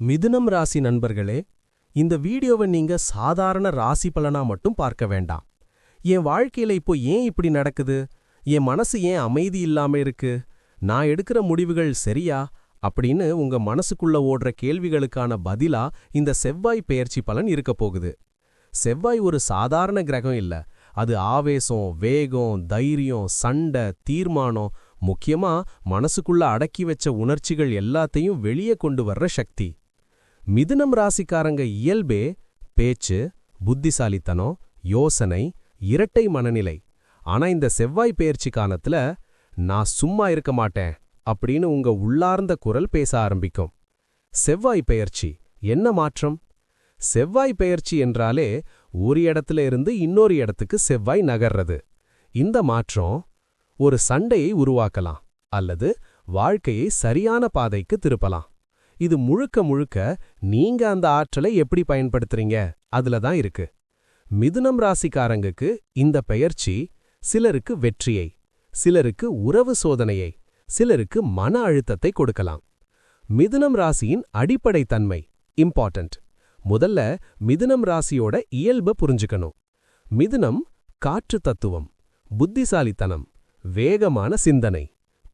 மிதுனம் ராசி நண்பர்களே இந்த வீடியோவை நீங்க சாதாரண ராசி பலனா மட்டும் பார்க்க வேண்டாம். என் வாழ்க்கையில இப்போ ஏன் இப்படி நடக்குது? என் மனசு ஏன் அமைதி இல்லாம இருக்கு? நான் எடுக்கிற முடிவுகள் சரியா? அப்படின்னு உங்க மனசுக்குள்ள ஓடுற கேள்விகளுக்கான பதிலா இந்த செவ்வாய் பெயர்ச்சி பலன் இருக்க போகுது. செவ்வாய் ஒரு சாதாரண கிரகம் இல்ல. அது ஆவேசம் வேகம் தைரியம் சண்டை தீர்மானம் முக்கியமா மனசுக்குள்ள அடக்கி வச்ச உணர்ச்சிகள் எல்லாத்தையும் வெளியே கொண்டு வர்ற சக்தி. மிதுனம் ராசிக்காரங்க இயல்பே பேச்சு புத்திசாலித்தனம் யோசனை இரட்டை மனநிலை. ஆனா இந்த செவ்வாய் பயிற்சி காலத்துல நான் சும்மா இருக்க மாட்டேன் அப்படின்னு உங்க உள்ளார்ந்த குரல் பேச ஆரம்பிக்கும். செவ்வாய் பெயர்ச்சி என்ன மாற்றம்? செவ்வாய் பெயர்ச்சி என்றாலே ஒரு இடத்துல இருந்து இன்னொரு இடத்துக்கு செவ்வாய் நகர்றது. இந்த மாற்றம் ஒரு சண்டையை உருவாக்கலாம் அல்லது வாழ்க்கையை சரியான பாதைக்கு திருப்பலாம். இது முழுக்க முழுக்க நீங்க அந்த ஆற்றலை எப்படி பயன்படுத்துறீங்க? அதுல தான் இருக்கு. மிதுனம் ராசிக்காரங்களுக்கு இந்த பெயர்ச்சி சிலருக்கு வெற்றியை சிலருக்கு உறவு சோதனையை சிலருக்கு மன அழுத்தத்தை கொடுக்கலாம். மிதுனம் ராசியின் அடிப்படை தன்மை இம்பார்ட்டன்ட் முதல்ல மிதுனம் ராசியோட இயல்பு புரிஞ்சுக்கணும். மிதுனம் காற்று தத்துவம் புத்திசாலித்தனம் வேகமான சிந்தனை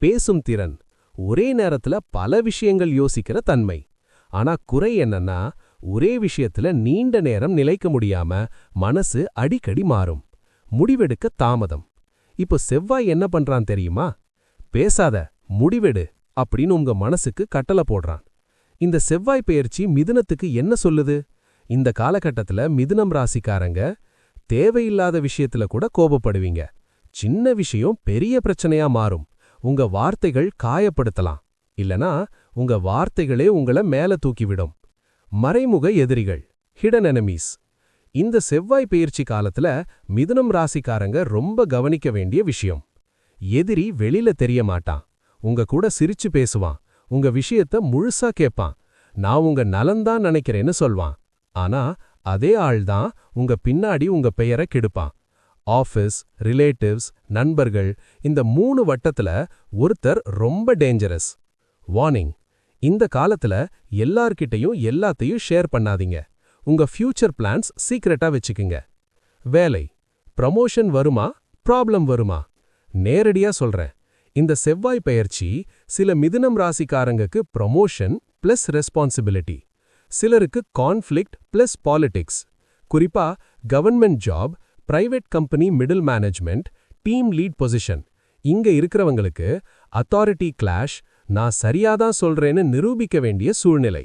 பேசும் திறன் ஒரே நேரத்துல பல விஷயங்கள் யோசிக்கிற தன்மை. ஆனா குறை என்னன்னா ஒரே விஷயத்துல நீண்ட நேரம் நிலைக்க முடியாம மனசு அடிக்கடி மாறும். முடிவெடுக்க தாமதம். இப்போ செவ்வாய் என்ன பண்றான் தெரியுமா? பேசாத முடிவெடு அப்படின்னு உங்க மனசுக்கு கட்டளை போடுறான். இந்த செவ்வாய் பெயர்ச்சி மிதுனத்துக்கு என்ன சொல்லுது? இந்த காலகட்டத்துல மிதுனம் ராசிக்காரங்க தேவையில்லாத விஷயத்துல கூட கோபப்படுவீங்க. சின்ன விஷயம் பெரிய பிரச்சனையா மாறும். உங்க வார்த்தைகள் காயப்படுத்தலாம். இல்லனா உங்க வார்த்தைகளே உங்கள மேல தூக்கிவிடும். மறைமுக எதிரிகள். ஹிடன் எனமீஸ் இந்த செவ்வாய் பயிற்சி காலத்துல மிதுனம் ராசிக்காரங்க ரொம்ப கவனிக்க வேண்டிய விஷயம். எதிரி வெளியில தெரிய மாட்டான். உங்க கூட சிரிச்சு பேசுவான். உங்க விஷயத்த முழுசா கேட்பான் நான் உங்க நலன்தான் நினைக்கிறேன்னு சொல்வான். ஆனா அதே ஆள்தான் உங்க பின்னாடி உங்க பெயரை கெடுப்பான். ஆஃபீஸ் ரிலேட்டிவ்ஸ் நண்பர்கள் இந்த மூணு வட்டத்துல ஒருத்தர் ரொம்ப டேஞ்சரஸ் வார்னிங் இந்த காலத்துல எல்லார்கிட்டையும் எல்லாத்தையும் ஷேர் பண்ணாதீங்க. உங்க ஃபியூச்சர் பிளான்ஸ் சீக்ரெட்டா வச்சுக்குங்க. வேலை. ப்ரமோஷன் வருமா? ப்ராப்ளம் வருமா? நேரடியா சொல்றேன். இந்த செவ்வாய் பெயர்ச்சி சில மிதுனம் ராசிக்காரங்களுக்கு ப்ரமோஷன் பிளஸ் ரெஸ்பான்சிபிலிட்டி சிலருக்கு கான்ஃப்ளிக்ட் பிளஸ் பாலிடிக்ஸ் குறிப்பா government job private company middle management team lead position. இங்க இருக்கிறவங்களுக்கு அத்தாரிட்டி கிளாஷ் நான் சரியாதான் சொல்றேன்னு நிரூபிக்க வேண்டிய சூழ்நிலை.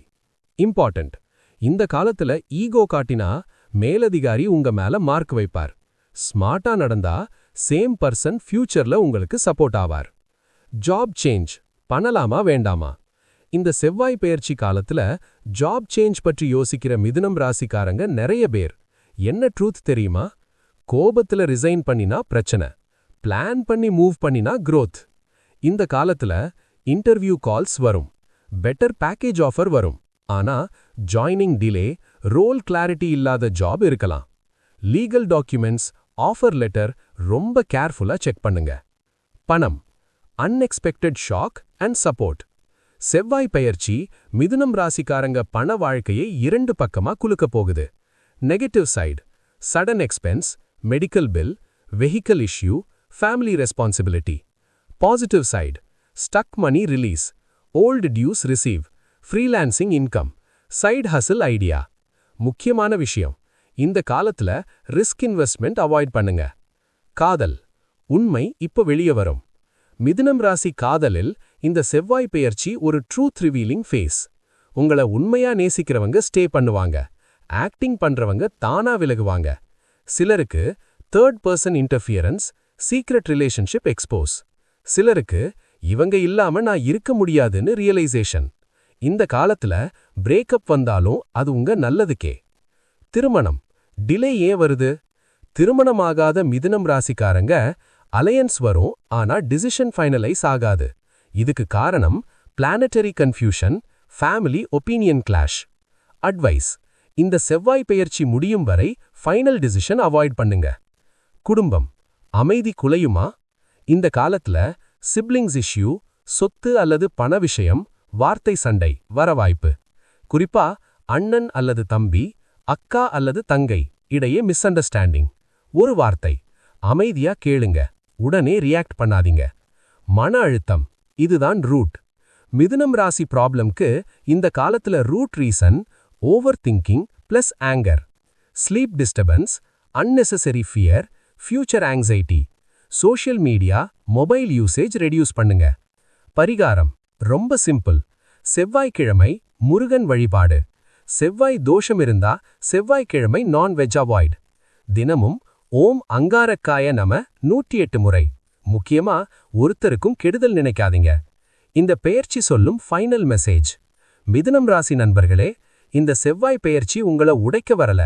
இம்பார்ட்டன்ட். இந்த காலத்துல ஈகோ காட்டினா மேலதிகாரி உங்க மேல மார்க் வைப்பார். ஸ்மார்ட்டா நடந்தா சேம் பர்சன் ஃபியூச்சர்ல உங்களுக்கு சப்போர்ட் ஆவார். Job change. பண்ணலாமா வேண்டாமா? இந்த செவ்வாய் பெயர்ச்சி காலத்துல ஜாப் சேஞ்ச் பற்றி யோசிக்கிற மிதுனம் ராசிக்காரங்க நிறைய பேர். என்ன ட்ரூத் தெரியுமா? கோபத்துல ரிசைன் பண்ணினா பிரச்சனை. பிளான் பண்ணி மூவ் பண்ணினா க்ரோத் இந்த காலத்துல இன்டர்வியூ கால்ஸ் வரும். பெட்டர் பேக்கேஜ் ஆஃபர் வரும். ஆனா ஜாயினிங் டிலே ரோல் கிளாரிட்டி இல்லாத ஜாப் இருக்கலாம். லீகல் டாக்குமெண்ட்ஸ் ஆஃபர் லெட்டர் ரொம்ப கேர்ஃபுல்லா செக் பண்ணுங்க. பணம் அன்எக்ஸ்பெக்டட் ஷாக் அண்ட் சப்போர்ட் செவ்வாய் பெயர்ச்சி மிதுனம் ராசிக்காரங்க பண வாழ்க்கையை இரண்டு பக்கமா குலுக்க போகுது. Negative side sudden expense medical bill vehicle issue family responsibility positive side stuck money release old dues receive freelancing income side hustle idea முக்கியமான விஷயம் இந்த காலத்துல ரிஸ்க் இன்வெஸ்ட்மெண்ட் அவாய்ட் பண்ணுங்க. காதல் உண்மை இப்ப வெளியே வரும். மிதுனம் ராசி காதலில் இந்த செவ்வாய் பெயர்ச்சி ஒரு ட்ரூத் ரிவீலிங் ஃபேஸ் உங்கள உண்மையா நேசிக்கிறவங்க ஸ்டே பண்ணுவாங்க. ஆக்டிங் பண்றவங்க தானா விலகுவாங்க. சிலருக்கு third person interference secret relationship expose சிலருக்கு இவங்க இல்லாம நான் இருக்க முடியாதுன்னு ரியலைசேஷன் இந்த காலத்துல பிரேக்கப் வந்தாலும் அது உங்க நல்லதுக்கே. திருமணம். டிலே ஏன் வருது? திருமணமாகாத மிதுனம் ராசிக்காரங்க அலையன்ஸ் வரும் ஆனா டிசிஷன் ஃபைனலைஸ் ஆகாது. இதுக்கு காரணம் planetary confusion family opinion clash advice இந்த செவ்வாய் பெயர்ச்சி முடியும் வரை ஃபைனல் டிசிஷன் அவாய்ட் பண்ணுங்க. குடும்பம். அமைதி குலையுமா? இந்த காலத்துல சிப்ளிங்ஸ் இஷ்யூ சொத்து அல்லது பண விஷயம் வார்த்தை சண்டை வர வாய்ப்பு குறிப்பா அண்ணன் அல்லது தம்பி அக்கா அல்லது தங்கை இடையே மிஸ் அண்டர்ஸ்டாண்டிங் ஒரு வார்த்தை அமைதியா கேளுங்க உடனே ரியாக்ட் பண்ணாதீங்க. மன அழுத்தம் இதுதான் ரூட் மிதுனம் ராசி ப்ராப்ளம்க்கு இந்த காலத்துல root reason over thinking plus anger sleep disturbance unnecessary fear future anxiety social media mobile usage reduce பண்ணுங்க. பரிகாரம் ரொம்ப சிம்பிள் செவ்வாய்க்கிழமை முருகன் வழிபாடு. செவ்வாய் தோஷம் இருந்தா செவ்வாய்க்கிழமை நான்வெஜ் அவாய்ட் தினமும் ஓம் அங்காரக்காய நம நூற்றி எட்டு முறை. முக்கியமா ஒருத்தருக்கும் கெடுதல் நினைக்காதீங்க. இந்த பெயர்ச்சி சொல்லும் ஃபைனல் மெசேஜ் மிதுனம் ராசி நண்பர்களே இந்த செவ்வாய் பெயர்ச்சி உங்களை உடைக்க வரல.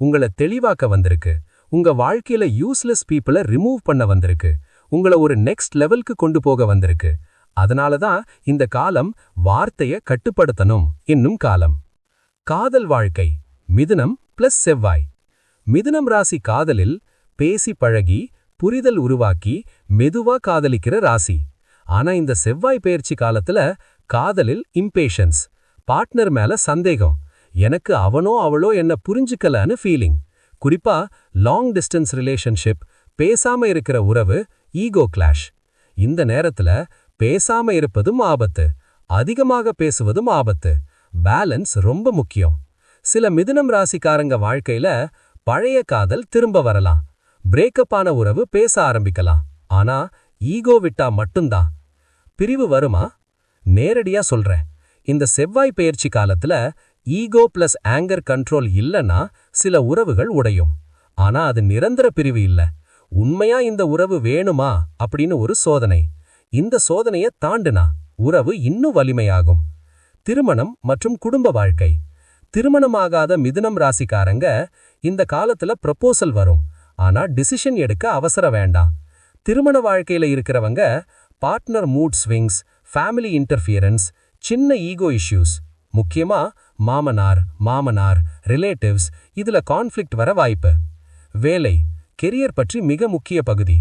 உங்களை தெளிவாக்க வந்திருக்கு. உங்க வாழ்க்கையில யூஸ்லெஸ் பீப்புளை ரிமூவ் பண்ண வந்திருக்கு. உங்களை ஒரு நெக்ஸ்ட் லெவலுக்கு கொண்டு போக வந்திருக்கு. அதனால தான் இந்த காலம் வார்த்தைய கட்டுப்படுத்தணும் என்னும் காலம். காதல் வாழ்க்கை மிதுனம் பிளஸ் செவ்வாய். மிதுனம் ராசி காதலில் பேசி பழகி புரிதல் உருவாக்கி மெதுவா காதலிக்கிற ராசி. ஆனா இந்த செவ்வாய் பயிற்சி காலத்துல காதலில் இம்பேஷன்ஸ் பார்ட்னர் மேல சந்தேகம். எனக்கு அவனோ அவளோ என்ன புரிஞ்சுக்கலன்னு ஃபீலிங் குறிப்பா லாங் டிஸ்டன்ஸ் ரிலேஷன்ஷிப் பேசாம இருக்கிற உறவு ஈகோ கிளாஷ் இந்த நேரத்துல பேசாம இருப்பதும் ஆபத்து அதிகமாக பேசுவதும் ஆபத்து. பேலன்ஸ் ரொம்ப முக்கியம். சில மிதுனம் ராசிக்காரங்க வாழ்க்கையில பழைய காதல் திரும்ப வரலாம். பிரேக்கப் ஆன உறவு பேச ஆரம்பிக்கலாம். ஆனா ஈகோ விட்டா மட்டும்தான். பிரிவு வருமா? நேரடியா சொல்றேன். இந்த செவ்வாய் பெயர்ச்சி காலத்துல ஈகோ பிளஸ் ஆங்கர் கண்ட்ரோல் இல்லனா சில உறவுகள் உடையும். ஆனா அது நிரந்தர பிரிவு இல்ல. உண்மையா இந்த உறவு வேணுமா அப்படின்னு ஒரு சோதனை. இந்த சோதனையை தாண்டுனா உறவு இன்னும் வலிமையாகும். திருமணம் மற்றும் குடும்ப வாழ்க்கை. திருமணமாகாத மிதுனம் ராசிக்காரங்க இந்த காலத்துல ப்ரப்போசல் வரும். ஆனா டிசிஷன் எடுக்க அவசர வேண்டாம். திருமண வாழ்க்கையில இருக்கிறவங்க partner mood swings family interference சின்ன ஈகோ இஷ்யூஸ் முக்கியமா மாமனார் மாமனார் ரிலேட்டிவ்ஸ் இதுல கான்ஃப்ளிக்ட் வர வாய்ப்பு. வேலை கெரியர் பற்றி மிக முக்கிய பகுதி.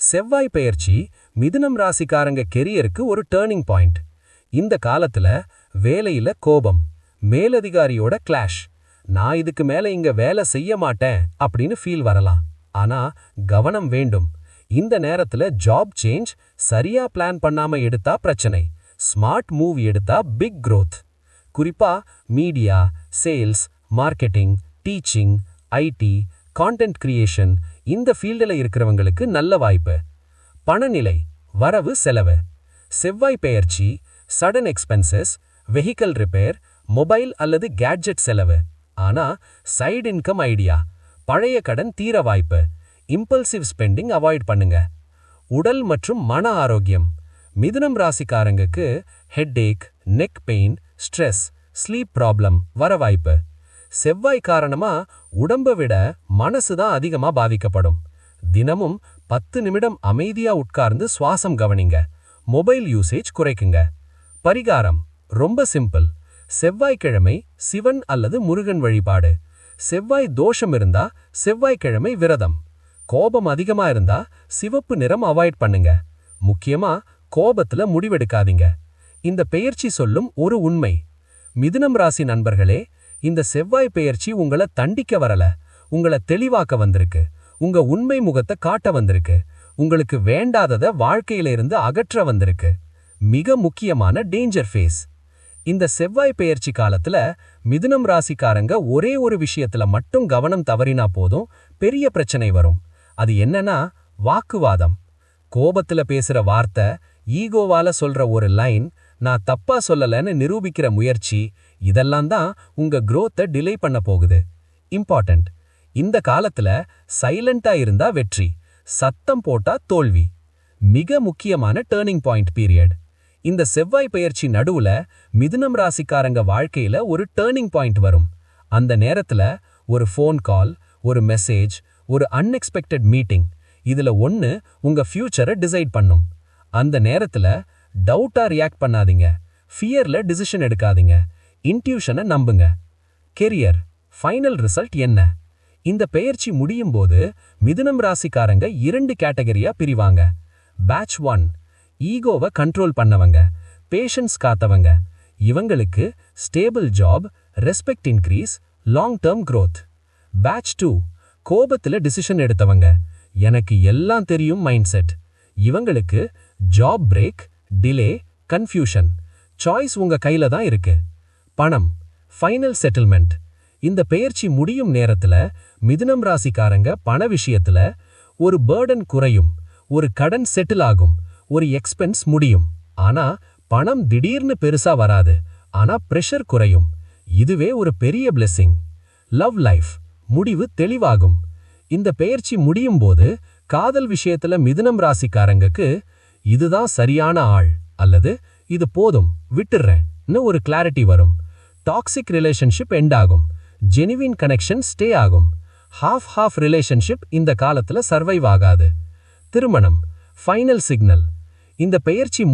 செவ்வாய் பெயர்ச்சி மிதுனம் ராசிக்காரங்க கெரியருக்கு ஒரு டேர்னிங் பாயிண்ட் இந்த காலத்துல வேலையில கோபம் மேலதிகாரியோட கிளாஷ் நான் இதுக்கு மேல இங்க வேலை செய்ய மாட்டேன் அப்படின்னு ஃபீல் வரலாம். ஆனா கவனம் வேண்டும். இந்த நேரத்துல ஜாப் சேஞ்ச் சரியா பிளான் பண்ணாம எடுத்தா பிரச்சனை. ஸ்மார்ட் மூவ் எடுத்தா பிக் க்ரோத் குறிப்பாக media sales marketing teaching IT content creation இந்த ஃபீல்டில் இருக்கிறவங்களுக்கு நல்ல வாய்ப்பு. பணநிலை வரவு செலவு. செவ்வாய் பெயர்ச்சி sudden expenses vehicle repair mobile அல்லது கேட்ஜெட் செலவு. ஆனா சைடு இன்கம் ஐடியா பழைய கடன் தீர வாய்ப்பு. இம்பல்சிவ் ஸ்பெண்டிங் அவாய்ட் பண்ணுங்க. உடல் மற்றும் மன ஆரோக்கியம். மிதுனம் ராசிக்காரங்களுக்கு headache neck pain stress sleep problem வர வாய்ப்பு செவ்வாய் காரணமா உடம்ப விட மனசு தான் அதிகமா பாதிக்கப்படும். தினமும் பத்து நிமிடம் அமைதியா உட்கார்ந்து சுவாசம் கவனிங்க. மொபைல் யூசேஜ் குறைக்குங்க. பரிகாரம் ரொம்ப சிம்பிள். செவ்வாய்க்கிழமை சிவன் அல்லது முருகன் வழிபாடு. செவ்வாய் தோஷம் இருந்தா செவ்வாய்க்கிழமை விரதம். கோபம் அதிகமா இருந்தா சிவப்பு நிறம் அவாய்ட் பண்ணுங்க. முக்கியமா கோபத்துல முடிவெடுக்காதீங்க. இந்த பெயர்ச்சி சொல்லும் ஒரு உண்மை. மிதுனம் ராசி நண்பர்களே இந்த செவ்வாய் பெயர்ச்சி உங்களை தண்டிக்க வரல. உங்களை தெளிவாக்க வந்திருக்கு. உங்க உண்மை முகத்தை காட்ட வந்திருக்கு. உங்களுக்கு வேண்டாதத வாழ்க்கையில இருந்து அகற்ற வந்திருக்கு. மிக முக்கியமான டேஞ்சர் ஃபேஸ் இந்த செவ்வாய் பெயர்ச்சி காலத்துல மிதுனம் ராசிக்காரங்க ஒரே ஒரு விஷயத்துல மட்டும் கவனம் தவறினா போதும் பெரிய பிரச்சனை வரும். அது என்னன்னா வாக்குவாதம். கோபத்துல பேசுற வார்த்தை ஈகோவால சொல்ற ஒரு லைன் நான் தப்பா சொல்லலைன்னு நிரூபிக்கிற முயற்சி இதெல்லாம் தான் உங்க குரோத்தை டிலே பண்ண போகுது. இம்பார்ட்டன்ட் இந்த காலத்துல சைலண்டா இருந்தா வெற்றி சத்தம் போட்டா தோல்வி. மிக முக்கியமான டேர்னிங் பாயிண்ட் பீரியட் இந்த செவ்வாய் பயிற்சி நடுவுல மிதுனம் ராசிக்காரங்க வாழ்க்கையில ஒரு டேர்னிங் பாயிண்ட் வரும். அந்த நேரத்துல ஒரு ஃபோன் கால் ஒரு மெசேஜ் ஒரு அன்எக்ஸ்பெக்டட் மீட்டிங் இதுல ஒன்னு உங்க ஃபியூச்சரை டிசைட் பண்ணும். அந்த நேரத்துல டவுட்டா ரியாக்ட் பண்ணாதீங்க. ஃபியர்ல டிசிஷன் எடுக்காதீங்க. இன்ட்யூஷனை நம்புங்க. கெரியர் ஃபைனல் ரிசல்ட் என்ன? இந்த பெயர்ச்சி முடியும் போது மிதுனம் ராசிக்காரங்க இரண்டு கேட்டகரியா பிரிவாங்க. பேட்ச் ஒன் ஈகோவை கண்ட்ரோல் பண்ணவங்க பேஷன்ஸ் காத்தவங்க. இவங்களுக்கு stable job respect increase long term growth batch two கோபத்துல டிசிஷன் எடுத்தவங்க. எனக்கு எல்லாம் தெரியும் மைண்ட் செட் இவங்களுக்கு job break delay confusion choice உங்க கையில தான் இருக்கு. பணம் ஃபைனல் செட்டில்மெண்ட் இந்த பெயர்ச்சி முடியும் நேரத்துல மிதுனம் ராசிக்காரங்க பண விஷயத்துல ஒரு பேர்டன் குறையும் ஒரு கடன் செட்டில் ஆகும் ஒரு எக்ஸ்பென்ஸ் முடியும். ஆனா பணம் திடீர்னு பெருசா வராது ஆனா பிரஷர் குறையும். இதுவே ஒரு பெரிய பிளெஸ்ஸிங் லவ் லைஃப் முடிவு தெளிவாகும். இந்த பெயர்ச்சி முடியும் போது காதல் விஷயத்துல மிதுனம் ராசிக்காரங்களுக்கு இதுதான் சரியான ஆள் அல்லது இது போதும் விட்டுறேன்னு ஒரு கிளாரிட்டி வரும். டாக்ஸிக் ரிலேஷன்ஷிப் எண்ட் ஆகும். ஜெனிவின் கனெக்ஷன் ஸ்டே ஆகும். ஹாஃப் ஹாஃப் ரிலேஷன்ஷிப் இந்த காலத்துல சர்வைவ் ஆகாது. திருமணம். ஃபைனல் சிக்னல் இந்த பெயர்ச்சி